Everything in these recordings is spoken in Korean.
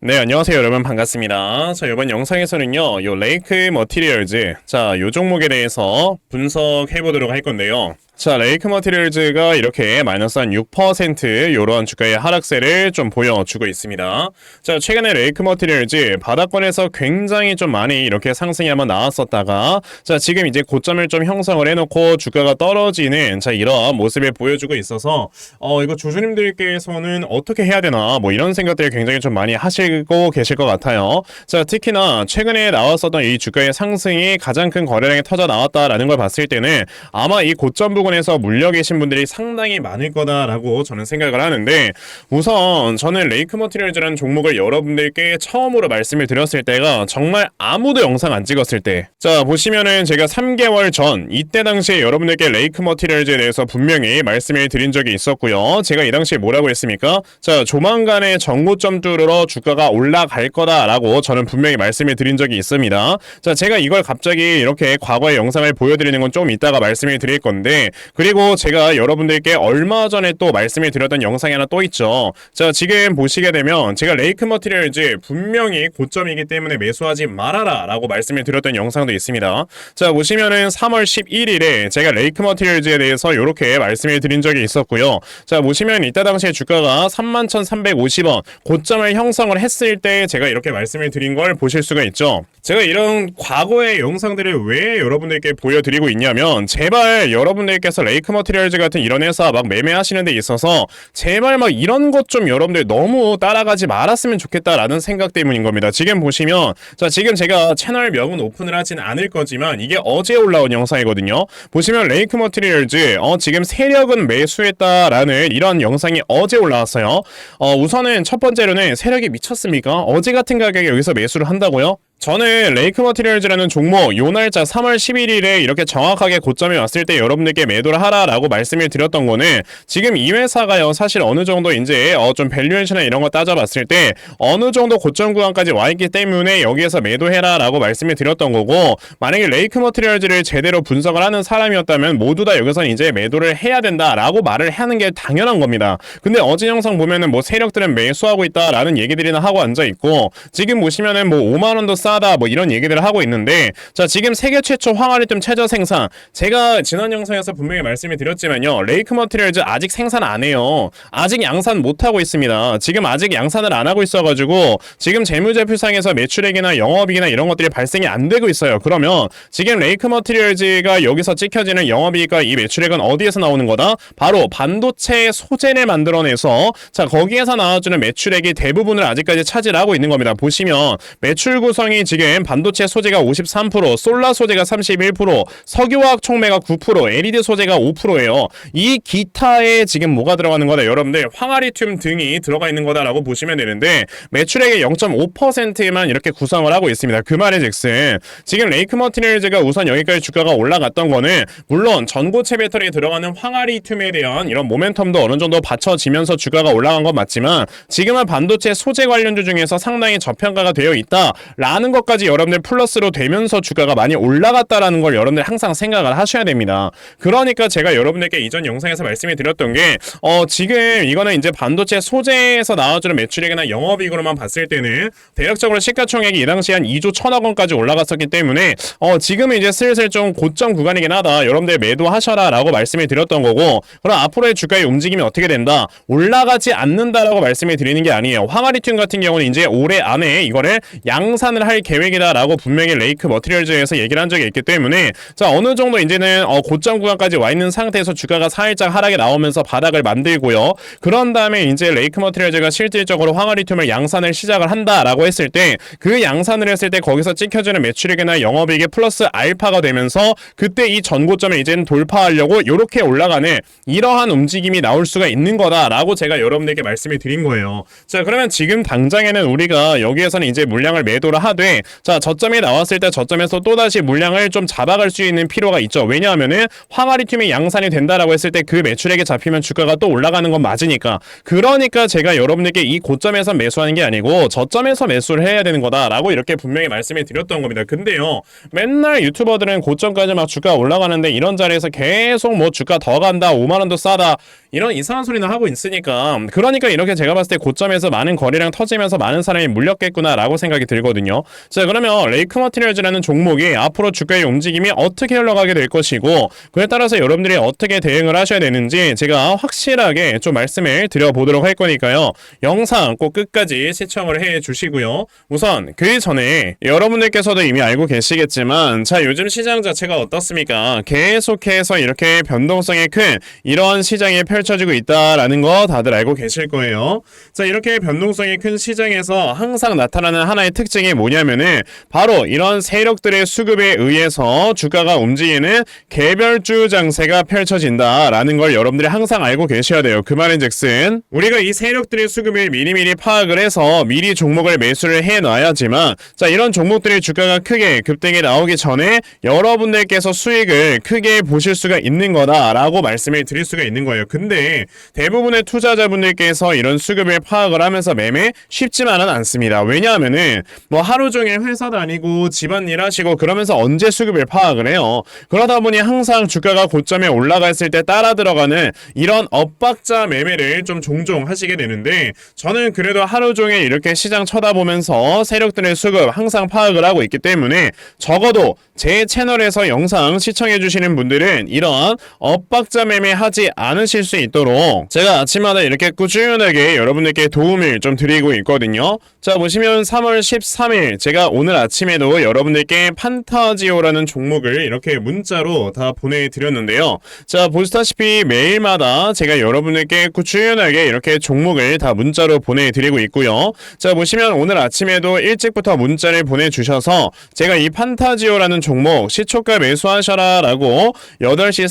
네, 안녕하세요, 여러분. 반갑습니다. 자, 이번 영상에서는요, 요 레이크 머티리얼즈, 자, 요 종목에 대해서 분석해 보도록 할 건데요. 자, 레이크 머티리얼즈가 이렇게 마이너스 한 6% 요런 주가의 하락세를 좀 보여주고 있습니다. 자, 최근에 레이크 머티리얼즈 바닥권에서 굉장히 좀 많이 이렇게 상승이 한번 나왔었다가, 자, 지금 이제 고점을 좀 형성을 해놓고 주가가 떨어지는, 자, 이런 모습을 보여주고 있어서, 어, 이거 주주님들께서는 어떻게 해야 되나, 뭐 이런 생각들을 굉장히 좀 많이 하시고 계실 것 같아요. 자, 특히나 최근에 나왔었던 이 주가의 상승이 가장 큰 거래량이 터져 나왔다라는 걸 봤을 때는 아마 이 고점 부분 에서 물려 계신 분들이 상당히 많을 거다라고 저는 생각을 하는데 우선 저는 레이크 머티리얼즈라는 종목을 여러분들께 처음으로 말씀을 드렸을 때가 정말 아무도 영상 안 찍었을 때. 자, 보시면은 제가 3개월 전 이때 당시에 여러분들께 레이크 머티리얼즈에 대해서 분명히 말씀을 드린 적이 있었고요. 제가 이 당시에 뭐라고 했습니까? 자, 조만간에 정고점 뚫으러 주가가 올라갈 거다라고 저는 분명히 말씀을 드린 적이 있습니다. 자, 제가 이걸 갑자기 이렇게 과거의 영상을 보여드리는 건 좀 이따가 말씀을 드릴 건데 그리고 제가 여러분들께 얼마 전에 또 말씀을 드렸던 영상이 하나 또 있죠. 자, 지금 보시게 되면 제가 레이크 머티리얼즈 분명히 고점이기 때문에 매수하지 말아라 라고 말씀을 드렸던 영상도 있습니다. 자, 보시면은 3월 11일에 제가 레이크 머티리얼즈에 대해서 이렇게 말씀을 드린 적이 있었고요. 자, 보시면 이때 당시에 주가가 31,350원 고점을 형성을 했을 때 제가 이렇게 말씀을 드린 걸 보실 수가 있죠. 제가 이런 과거의 영상들을 왜 여러분들께 보여드리고 있냐면 제발 여러분들께 서 레이크 머티리얼즈 같은 이런 회사 막 매매하시는 데 있어서 제발 막 이런 것 좀 여러분들 너무 따라가지 말았으면 좋겠다라는 생각 때문인 겁니다. 지금 보시면 자 지금 제가 채널 명은 오픈을 하진 않을 거지만 이게 어제 올라온 영상이거든요. 보시면 레이크 머티리얼즈 어 지금 세력은 매수했다라는 이런 영상이 어제 올라왔어요. 어 우선은 첫 번째로는 세력이 미쳤습니까? 어제 같은 가격에 여기서 매수를 한다고요? 저는 레이크 머티리얼즈라는 종목 요 날짜 3월 11일에 이렇게 정확하게 고점에 왔을 때 여러분들께 매도를 하라라고 말씀을 드렸던 거는 지금 이 회사가요 사실 어느 정도 이제 어 좀 밸류에이션이나 이런 거 따져봤을 때 어느 정도 고점 구간까지 와 있기 때문에 여기에서 매도해라라고 말씀을 드렸던 거고 만약에 레이크 머티리얼즈를 제대로 분석을 하는 사람이었다면 모두 다 여기서 이제 매도를 해야 된다라고 말을 하는 게 당연한 겁니다. 근데 어제 영상 보면은 뭐 세력들은 매수하고 있다라는 얘기들이나 하고 앉아 있고 지금 보시면은 뭐 5만 원도 싸다 뭐 이런 얘기들을 하고 있는데 자 지금 세계 최초 황화리튬 최저 생산. 제가 지난 영상에서 분명히 말씀을 드렸지만요 레이크 머티리얼즈 아직 생산 안 해요. 아직 양산 못 하고 있습니다. 지금 아직 양산을 안 하고 있어가지고 지금 재무제표상에서 매출액이나 영업이익이나 이런 것들이 발생이 안 되고 있어요. 그러면 지금 레이크 머티리얼즈가 여기서 찍혀지는 영업이익과 이 매출액은 어디에서 나오는 거다? 바로 반도체 소재를 만들어내서 자 거기에서 나와주는 매출액이 대부분을 아직까지 차지하고 있는 겁니다. 보시면 매출 구성이 지금 반도체 소재가 53%, 솔라 소재가 31%, 석유화학 총매가 9%, LED 소재가 5%예요. 이 기타에 지금 뭐가 들어가는 거다? 여러분들 황화리튬 등이 들어가 있는 거다라고 보시면 되는데 매출액의 0.5%만 이렇게 구성을 하고 있습니다. 그 말의 즉슨 지금 레이크 머티리얼즈가 우선 여기까지 주가가 올라갔던 거는 물론 전고체 배터리에 들어가는 황화리튬에 대한 이런 모멘텀도 어느 정도 받쳐지면서 주가가 올라간 건 맞지만 지금은 반도체 소재 관련주 중에서 상당히 저평가가 되어 있다라는 것까지 여러분들 플러스로 되면서 주가가 많이 올라갔다라는 걸 여러분들 항상 생각을 하셔야 됩니다. 그러니까 제가 여러분들께 이전 영상에서 말씀을 드렸던 게 어, 지금 이거는 이제 반도체 소재에서 나와주는 매출액이나 영업이익으로만 봤을 때는 대략적으로 시가총액이 이 당시 한 2조 1천억 원까지 올라갔었기 때문에 어, 지금은 이제 슬슬 좀 고점 구간이긴 하다. 여러분들 매도하셔라 라고 말씀을 드렸던 거고 그럼 앞으로의 주가의 움직임이 어떻게 된다? 올라가지 않는다라고 말씀을 드리는 게 아니에요. 황화리튬 같은 경우는 이제 올해 안에 이거를 양산을 할 계획이다라고 분명히 레이크 머티리얼즈에서 얘기를 한 적이 있기 때문에 자 어느 정도 이제는 어, 고점 구간까지 와 있는 상태에서 주가가 살짝 하락이 나오면서 바닥을 만들고요. 그런 다음에 이제 레이크 머티리얼즈가 실질적으로 황화리튬을 양산을 시작을 한다라고 했을 때 그 양산을 했을 때 거기서 찍혀지는 매출액이나 영업이익이 플러스 알파가 되면서 그때 이 전고점을 이제는 돌파하려고 이렇게 올라가는 이러한 움직임이 나올 수가 있는 거다라고 제가 여러분들께 말씀을 드린 거예요. 자 그러면 지금 당장에는 우리가 여기에서는 이제 물량을 매도를 하되 때문에 자 저점이 나왔을 때 저점에서 또다시 물량을 좀 잡아갈 수 있는 필요가 있죠. 왜냐하면은 황아리튬이 양산이 된다라고 했을 때 그 매출액이 잡히면 주가가 또 올라가는 건 맞으니까 그러니까 제가 여러분들께 이 고점에서 매수하는 게 아니고 저점에서 매수를 해야 되는 거다라고 이렇게 분명히 말씀을 드렸던 겁니다. 근데요 맨날 유튜버들은 고점까지 막 주가 올라가는데 이런 자리에서 계속 뭐 주가 더 간다 5만 원도 싸다 이런 이상한 소리는 하고 있으니까 그러니까 이렇게 제가 봤을 때 고점에서 많은 거래량 터지면서 많은 사람이 물렸겠구나라고 생각이 들거든요. 자 그러면 레이크 머티리얼즈라는 종목이 앞으로 주가의 움직임이 어떻게 흘러가게 될 것이고 그에 따라서 여러분들이 어떻게 대응을 하셔야 되는지 제가 확실하게 좀 말씀을 드려보도록 할 거니까요. 영상 꼭 끝까지 시청을 해 주시고요. 우선 그 전에 여러분들께서도 이미 알고 계시겠지만 자 요즘 시장 자체가 어떻습니까? 계속해서 이렇게 변동성이 큰 이런 시장이 펼쳐지고 있다라는 거 다들 알고 계실 거예요. 자 이렇게 변동성이 큰 시장에서 항상 나타나는 하나의 특징이 뭐냐면 은 바로 이런 세력들의 수급에 의해서 주가가 움직이는 개별주 장세가 펼쳐진다라는 걸 여러분들이 항상 알고 계셔야 돼요. 그 말인즉슨 우리가 이 세력들의 수급을 미리미리 파악을 해서 미리 종목을 매수를 해놔야지만 자 이런 종목들의 주가가 크게 급등이 나오기 전에 여러분들께서 수익을 크게 보실 수가 있는 거다라고 말씀을 드릴 수가 있는 거예요. 근데 대부분의 투자자분들께서 이런 수급을 파악을 하면서 매매 쉽지만은 않습니다. 왜냐하면은 뭐 하루 종일 회사 다니고 집안일 하시고 그러면서 언제 수급을 파악을 해요. 그러다 보니 항상 주가가 고점에 올라갔을 때 따라 들어가는 이런 엇박자 매매를 좀 종종 하시게 되는데 저는 그래도 하루 종일 이렇게 시장 쳐다보면서 세력들의 수급 항상 파악을 하고 있기 때문에 적어도 제 채널에서 영상 시청해 주시는 분들은 이런 엇박자 매매 하지 않으실 수 있도록 제가 아침마다 이렇게 꾸준하게 여러분들께 도움을 좀 드리고 있거든요. 자 보시면 3월 13일 제가 오늘 아침에도 여러분들께 판타지오라는 종목을 이렇게 문자로 다 보내드렸는데요. 자 보시다시피 매일마다 제가 여러분들께 꾸준하게 이렇게 종목을 다 문자로 보내드리고 있고요. 자 보시면 오늘 아침에도 일찍부터 문자를 보내주셔서 제가 이 판타지오라는 종목 시초가 매수하셔라 라고 8시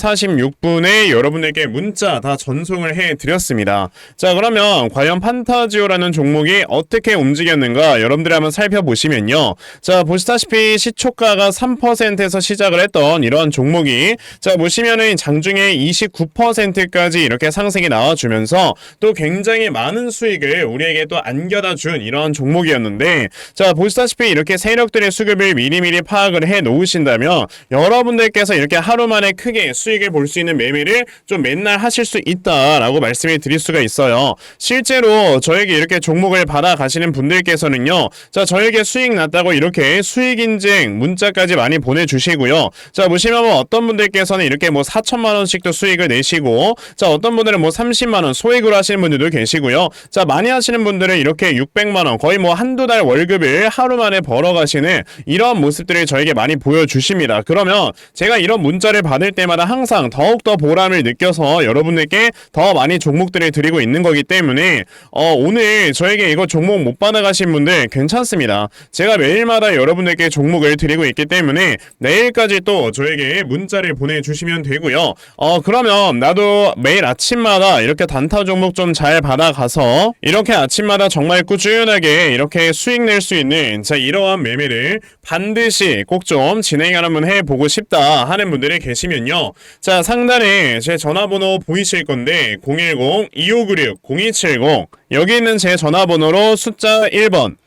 46분에 여러분들께 문자 다 전송을 해드렸습니다. 자 그러면 과연 판타지오라는 종목이 어떻게 움직였는가 여러분들이 한번 살펴보시면 요. 자 보시다시피 시초가가 3%에서 시작을 했던 이런 종목이 자 보시면은 장중에 29%까지 이렇게 상승이 나와주면서 또 굉장히 많은 수익을 우리에게 또 안겨다 준 이런 종목이었는데 자 보시다시피 이렇게 세력들의 수급을 미리미리 파악을 해 놓으신다면 여러분들께서 이렇게 하루 만에 크게 수익을 볼 수 있는 매매를 좀 맨날 하실 수 있다라고 말씀을 드릴 수가 있어요. 실제로 저에게 이렇게 종목을 받아 가시는 분들께서는요. 자 저에게 수익 났다고 이렇게 수익 인증 문자까지 많이 보내주시고요. 자 보시면 뭐 어떤 분들께서는 이렇게 뭐 4천만 원씩도 수익을 내시고 자 어떤 분들은 뭐 30만 원 소액으로 하시는 분들도 계시고요. 자 많이 하시는 분들은 이렇게 600만 원 거의 뭐 한두 달 월급을 하루 만에 벌어 가시는 이런 모습들을 저에게 많이 보여주십니다. 그러면 제가 이런 문자를 받을 때마다 항상 더욱더 보람을 느껴서 여러분들께 더 많이 종목들을 드리고 있는 거기 때문에 어, 오늘 저에게 이거 종목 못 받아가신 분들 괜찮습니다. 제가 매일마다 여러분들께 종목을 드리고 있기 때문에 내일까지 또 저에게 문자를 보내주시면 되고요. 어 그러면 나도 매일 아침마다 이렇게 단타 종목 좀 잘 받아가서 이렇게 아침마다 정말 꾸준하게 이렇게 수익 낼 수 있는 자 이러한 매매를 반드시 꼭 좀 진행을 한번 해보고 싶다 하는 분들이 계시면요. 자 상단에 제 전화번호 보이실 건데 010-2596-0270 여기 있는 제 전화번호로 숫자 1번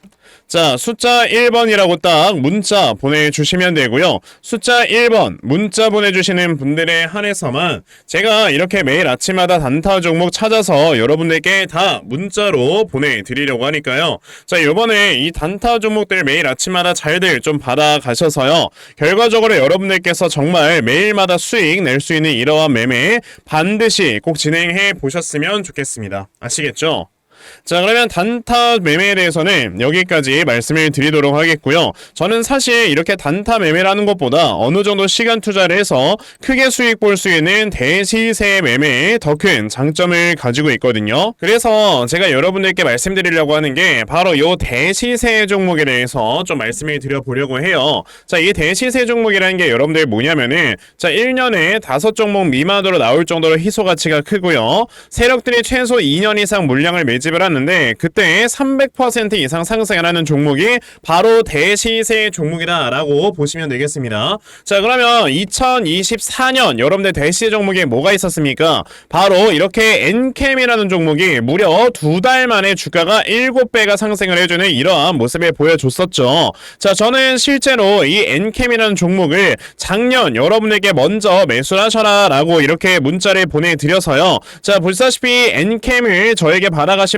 자, 숫자 1번이라고 딱 문자 보내주시면 되고요. 숫자 1번 문자 보내주시는 분들에 한해서만 제가 이렇게 매일 아침마다 단타 종목 찾아서 여러분들께 다 문자로 보내드리려고 하니까요. 자, 요번에 이 단타 종목들 매일 아침마다 잘들 좀 받아가셔서요. 결과적으로 여러분들께서 정말 매일마다 수익 낼 수 있는 이러한 매매 반드시 꼭 진행해 보셨으면 좋겠습니다. 아시겠죠? 자 그러면 단타 매매에 대해서는 여기까지 말씀을 드리도록 하겠고요. 저는 사실 이렇게 단타 매매라는 것보다 어느 정도 시간 투자를 해서 크게 수익 볼 수 있는 대시세 매매에 더 큰 장점을 가지고 있거든요. 그래서 제가 여러분들께 말씀드리려고 하는 게 바로 이 대시세 종목에 대해서 좀 말씀을 드려보려고 해요. 자, 이 대시세 종목이라는 게 여러분들 뭐냐면은 자 1년에 다섯 종목 미만으로 나올 정도로 희소 가치가 크고요. 세력들이 최소 2년 이상 물량을 매집을 매 집을 하는데 그때 300% 이상 상승을 하는 종목이 바로 대시세 종목이다라고 보시면 되겠습니다. 자 그러면 2024년 여러분들 대시세 종목에 뭐가 있었습니까? 바로 이렇게 엔캠이라는 종목이 무려 두 달 만에 주가가 7배가 상승을 해주는 이러한 모습을 보여줬었죠. 자 저는 실제로 이 엔캠이라는 종목을 작년 여러분에게 먼저 매수하셔라 라고 이렇게 문자를 보내드려서요. 자 보시다시피 엔캠을 저에게 받아가신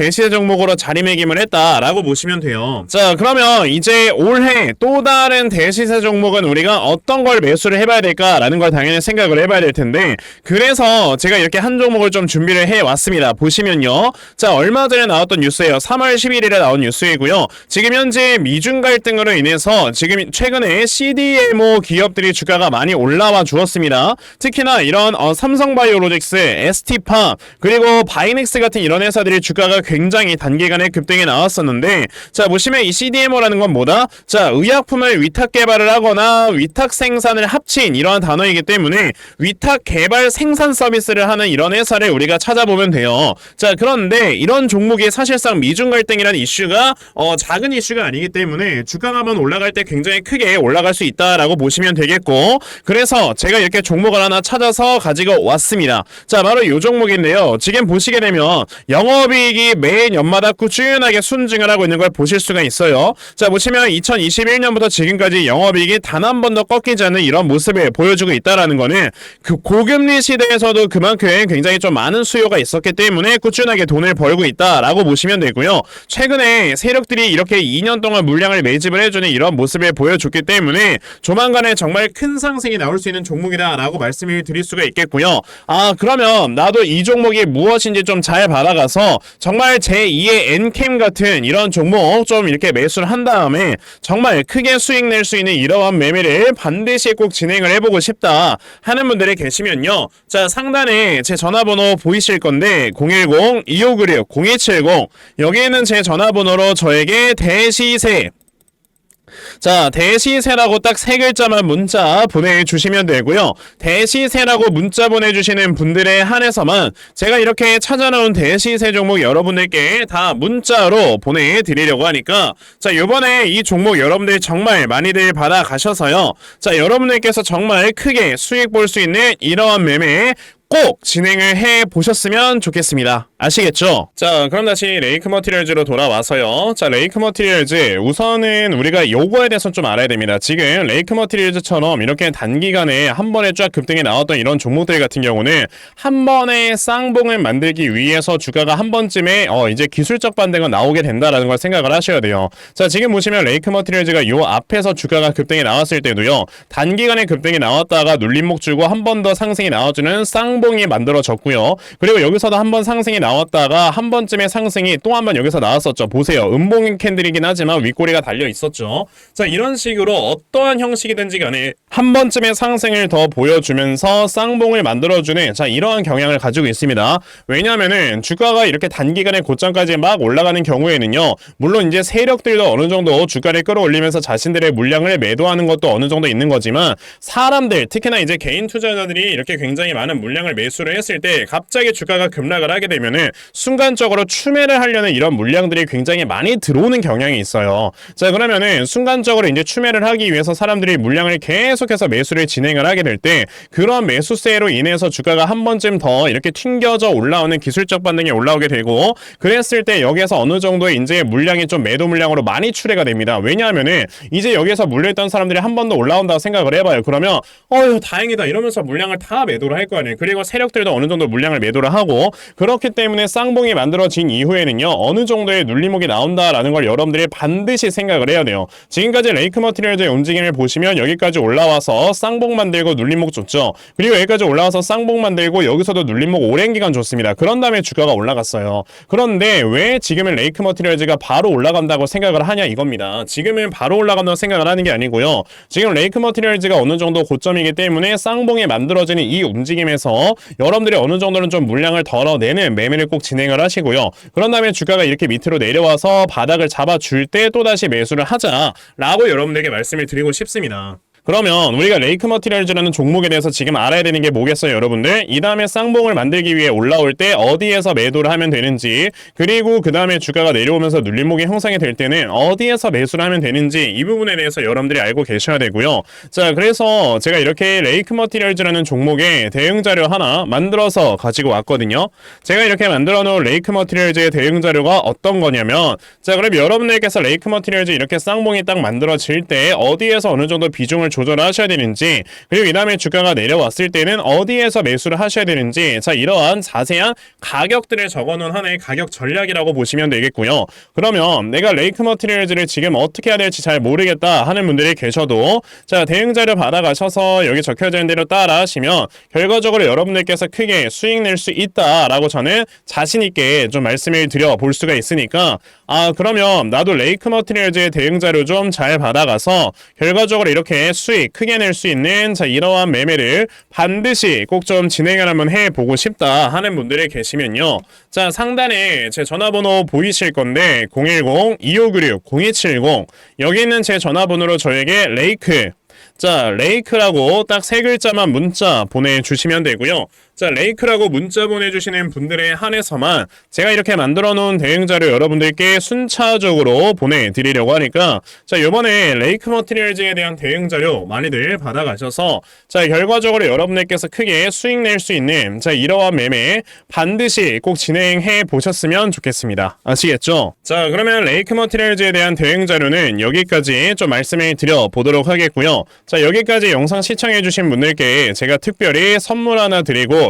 대시세 종목으로 자리매김을 했다라고 보시면 돼요. 자 그러면 이제 올해 또 다른 대시세 종목은 우리가 어떤 걸 매수를 해봐야 될까라는 걸 당연히 생각을 해봐야 될 텐데 그래서 제가 이렇게 한 종목을 좀 준비를 해왔습니다. 보시면요. 자 얼마 전에 나왔던 뉴스예요. 3월 11일에 나온 뉴스이고요. 지금 현재 미중 갈등으로 인해서 지금 최근에 CDMO 기업들이 주가가 많이 올라와 주었습니다. 특히나 이런 어, 삼성바이오로직스, ST팜 그리고 바이넥스 같은 이런 회사들이 주가가 굉장히 단기간에 급등해 나왔었는데 자 보시면 이 CDMO라는 건 뭐다? 자 의약품을 위탁 개발을 하거나 위탁 생산을 합친 이러한 단어이기 때문에 위탁 개발 생산 서비스를 하는 이런 회사를 우리가 찾아보면 돼요. 자 그런데 이런 종목이 사실상 미중 갈등이라는 이슈가 어, 작은 이슈가 아니기 때문에 주가가 한번 올라갈 때 굉장히 크게 올라갈 수 있다라고 보시면 되겠고 그래서 제가 이렇게 종목을 하나 찾아서 가지고 왔습니다. 자 바로 이 종목인데요. 지금 보시게 되면 영업이익이 매년 연마다 꾸준하게 순증을 하고 있는 걸 보실 수가 있어요. 자 보시면 2021년부터 지금까지 영업이익이 단 한 번도 꺾이지 않는 이런 모습을 보여주고 있다라는 거는 그 고금리 시대에서도 그만큼 굉장히 좀 많은 수요가 있었기 때문에 꾸준하게 돈을 벌고 있다라고 보시면 되고요. 최근에 세력들이 이렇게 2년 동안 물량을 매집을 해주는 이런 모습을 보여줬기 때문에 조만간에 정말 큰 상승이 나올 수 있는 종목이다라고 말씀을 드릴 수가 있겠고요. 아 그러면 나도 이 종목이 무엇인지 좀 잘 받아가서 정말 제2의 엔캠 같은 이런 종목 좀 이렇게 매수를 한 다음에 정말 크게 수익 낼 수 있는 이러한 매매를 반드시 꼭 진행을 해보고 싶다 하는 분들이 계시면요. 자 상단에 제 전화번호 보이실 건데 010-2596-0270 여기에는 제 전화번호로 저에게 대시세 자, 대시세라고 딱 세 글자만 문자 보내주시면 되고요. 대시세라고 문자 보내주시는 분들에 한해서만 제가 이렇게 찾아놓은 대시세 종목 여러분들께 다 문자로 보내드리려고 하니까 자, 요번에 이 종목 여러분들 정말 많이들 받아가셔서요. 자, 여러분들께서 정말 크게 수익 볼 수 있는 이러한 매매 꼭 진행을 해 보셨으면 좋겠습니다. 아시겠죠? 자, 그럼 다시 레이크 머티리얼즈로 돌아와서요. 자, 레이크 머티리얼즈 우선은 우리가 요거에 대해서 좀 알아야 됩니다. 지금 레이크 머티리얼즈처럼 이렇게 단기간에 한 번에 쫙 급등이 나왔던 이런 종목들 같은 경우는 한 번에 쌍봉을 만들기 위해서 주가가 한 번쯤에 어 이제 기술적 반등은 나오게 된다라는 걸 생각을 하셔야 돼요. 자, 지금 보시면 레이크 머티리얼즈가 요 앞에서 주가가 급등이 나왔을 때도요. 단기간에 급등이 나왔다가 눌림목 주고 한 번 더 상승이 나와주는 쌍 상봉이 만들어졌고요. 그리고 여기서도 한 번 상승이 나왔다가 한 번쯤에 상승이 또 한 번 여기서 나왔었죠. 보세요. 음봉 캔들이긴 하지만 윗꼬리가 달려 있었죠. 자, 이런 식으로 어떠한 형식이든지 간에 한 번쯤에 상승을 더 보여주면서 쌍봉을 만들어주는 자, 이러한 경향을 가지고 있습니다. 왜냐하면은 주가가 이렇게 단기간에 고점까지 막 올라가는 경우에는요. 물론 이제 세력들도 어느 정도 주가를 끌어올리면서 자신들의 물량을 매도하는 것도 어느 정도 있는 거지만 사람들 특히나 이제 개인 투자자들이 이렇게 굉장히 많은 물량을 매수를 했을 때 갑자기 주가가 급락을 하게 되면은 순간적으로 추매를 하려는 이런 물량들이 굉장히 많이 들어오는 경향이 있어요. 자 그러면은 순간적으로 이제 추매를 하기 위해서 사람들이 물량을 계속해서 매수를 진행을 하게 될 때 그런 매수세로 인해서 주가가 한 번쯤 더 이렇게 튕겨져 올라오는 기술적 반등이 올라오게 되고 그랬을 때 여기에서 어느 정도 이제 물량이 좀 매도 물량으로 많이 출회가 됩니다. 왜냐하면은 이제 여기에서 물려있던 사람들이 한 번 더 올라온다고 생각을 해봐요. 그러면 어휴 다행이다 이러면서 물량을 다 매도를 할 거 아니에요. 그리고 그리고 세력들도 어느 정도 물량을 매도를 하고 그렇기 때문에 쌍봉이 만들어진 이후에는요 어느 정도의 눌림목이 나온다라는 걸 여러분들이 반드시 생각을 해야 돼요. 지금까지 레이크 머티리얼즈의 움직임을 보시면 여기까지 올라와서 쌍봉 만들고 눌림목 줬죠. 그리고 여기까지 올라와서 쌍봉 만들고 여기서도 눌림목 오랜 기간 줬습니다. 그런 다음에 주가가 올라갔어요. 그런데 왜 지금은 레이크 머티리얼즈가 바로 올라간다고 생각을 하냐 이겁니다. 지금은 바로 올라간다고 생각을 하는 게 아니고요. 지금 레이크 머티리얼즈가 어느 정도 고점이기 때문에 쌍봉이 만들어지는 이 움직임에서 여러분들이 어느 정도는 좀 물량을 덜어내는 매매를 꼭 진행을 하시고요. 그런 다음에 주가가 이렇게 밑으로 내려와서 바닥을 잡아줄 때 또다시 매수를 하자라고 여러분들에게 말씀을 드리고 싶습니다. 그러면 우리가 레이크 머티리얼즈라는 종목에 대해서 지금 알아야 되는 게 뭐겠어요, 여러분들? 이 다음에 쌍봉을 만들기 위해 올라올 때 어디에서 매도를 하면 되는지, 그리고 그 다음에 주가가 내려오면서 눌림목이 형성이 될 때는 어디에서 매수를 하면 되는지 이 부분에 대해서 여러분들이 알고 계셔야 되고요. 자, 그래서 제가 이렇게 레이크 머티리얼즈라는 종목의 대응 자료 하나 만들어서 가지고 왔거든요. 제가 이렇게 만들어 놓은 레이크 머티리얼즈의 대응 자료가 어떤 거냐면, 자, 그럼 여러분들께서 레이크 머티리얼즈 이렇게 쌍봉이 딱 만들어질 때 어디에서 어느 정도 비중을 조 절을 하셔야 되는지 그리고 이 다음에 주가가 내려왔을 때는 어디에서 매수를 하셔야 되는지 자 이러한 자세한 가격들을 적어놓은 하나의 가격 전략이라고 보시면 되겠고요. 그러면 내가 레이크 머티리얼즈를 지금 어떻게 해야 될지 잘 모르겠다 하는 분들이 계셔도 자 대응 자료 받아가셔서 여기 적혀져 있는 대로 따라 하시면 결과적으로 여러분들께서 크게 수익 낼 수 있다라고 저는 자신 있게 좀 말씀을 드려 볼 수가 있으니까 아 그러면 나도 레이크 머티리얼즈의 대응 자료 좀 잘 받아가서 결과적으로 이렇게 수익 크게 낼 수 있는 자 이러한 매매를 반드시 꼭 좀 진행을 한번 해보고 싶다 하는 분들이 계시면요. 자 상단에 제 전화번호 보이실 건데 010-2596-0270 여기 있는 제 전화번호로 저에게 레이크. 자, 레이크라고 딱 세 글자만 문자 보내주시면 되고요. 자, 레이크라고 문자 보내주시는 분들에 한해서만 제가 이렇게 만들어 놓은 대응 자료 여러분들께 순차적으로 보내드리려고 하니까 자, 요번에 레이크 머티리얼즈에 대한 대응 자료 많이들 받아가셔서 자, 결과적으로 여러분들께서 크게 수익 낼 수 있는 자, 이러한 매매 반드시 꼭 진행해 보셨으면 좋겠습니다. 아시겠죠? 자, 그러면 레이크 머티리얼즈에 대한 대응 자료는 여기까지 좀 말씀을 드려 보도록 하겠고요. 자, 여기까지 영상 시청해주신 분들께 제가 특별히 선물 하나 드리고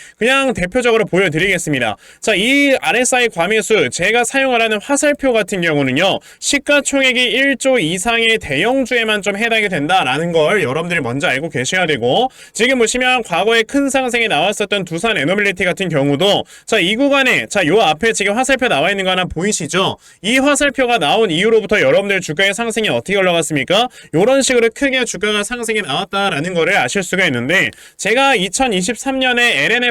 그냥 대표적으로 보여드리겠습니다. 자, 이 RSI 과매수 제가 사용을 하는 화살표 같은 경우는요. 시가총액이 1조 이상의 대형주에만 좀 해당이 된다라는 걸 여러분들이 먼저 알고 계셔야 되고 지금 보시면 과거에 큰 상승이 나왔었던 두산 에너빌리티 같은 경우도 자, 이 구간에 자, 요 앞에 지금 화살표 나와 있는 거 하나 보이시죠? 이 화살표가 나온 이후로부터 여러분들 주가의 상승이 어떻게 올라갔습니까? 요런 식으로 크게 주가가 상승이 나왔다라는 거를 아실 수가 있는데 제가 2023년에 LNF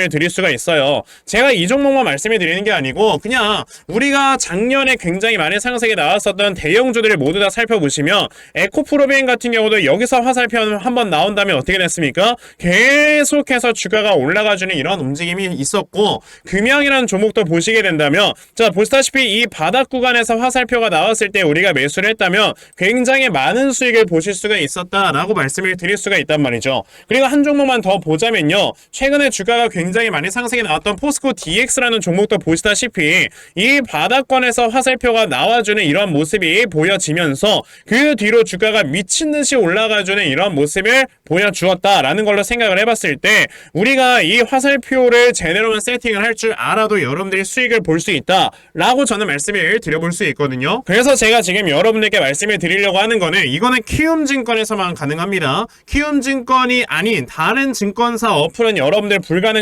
을 드릴 수가 있어요. 제가 이 종목만 말씀을 드리는 게 아니고 그냥 우리가 작년에 굉장히 많은 상승이 나왔었던 대형주들을 모두 다 살펴보시면 에코프로비엔 같은 경우도 여기서 화살표 한번 나온다면 어떻게 됐습니까? 계속해서 주가가 올라가주는 이런 움직임이 있었고 금양이라는 종목도 보시게 된다면 자 보시다시피 이 바닥 구간에서 화살표가 나왔을 때 우리가 매수를 했다면 굉장히 많은 수익을 보실 수가 있었다라고 말씀을 드릴 수가 있단 말이죠. 그리고 한 종목만 더 보자면요. 최근에 주가가 굉장히 많이 상승이 나왔던 포스코 DX라는 종목도 보시다시피 이 바닥권에서 화살표가 나와주는 이런 모습이 보여지면서 그 뒤로 주가가 미친 듯이 올라가주는 이런 모습을 보여주었다라는 걸로 생각을 해봤을 때 우리가 이 화살표를 제대로만 세팅을 할 줄 알아도 여러분들이 수익을 볼 수 있다라고 저는 말씀을 드려볼 수 있거든요. 그래서 제가 지금 여러분들께 말씀을 드리려고 하는 거는 이거는 키움증권에서만 가능합니다. 키움증권이 아닌 다른 증권사 어플은 여러분들 불가능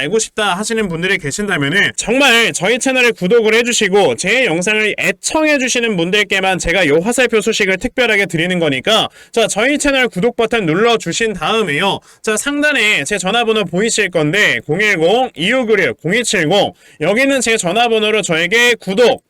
알고 싶다 하시는 분들이 계신다면은 정말 저희 채널을 구독을 해주시고 제 영상을 애청해 주시는 분들께만 제가 요 화살표 소식을 특별하게 드리는 거니까 자 저희 채널 구독 버튼 눌러 주신 다음에요. 자 상단에 제 전화번호 보이실 건데 010-2596-0270 여기는 제 전화번호로 저에게 구독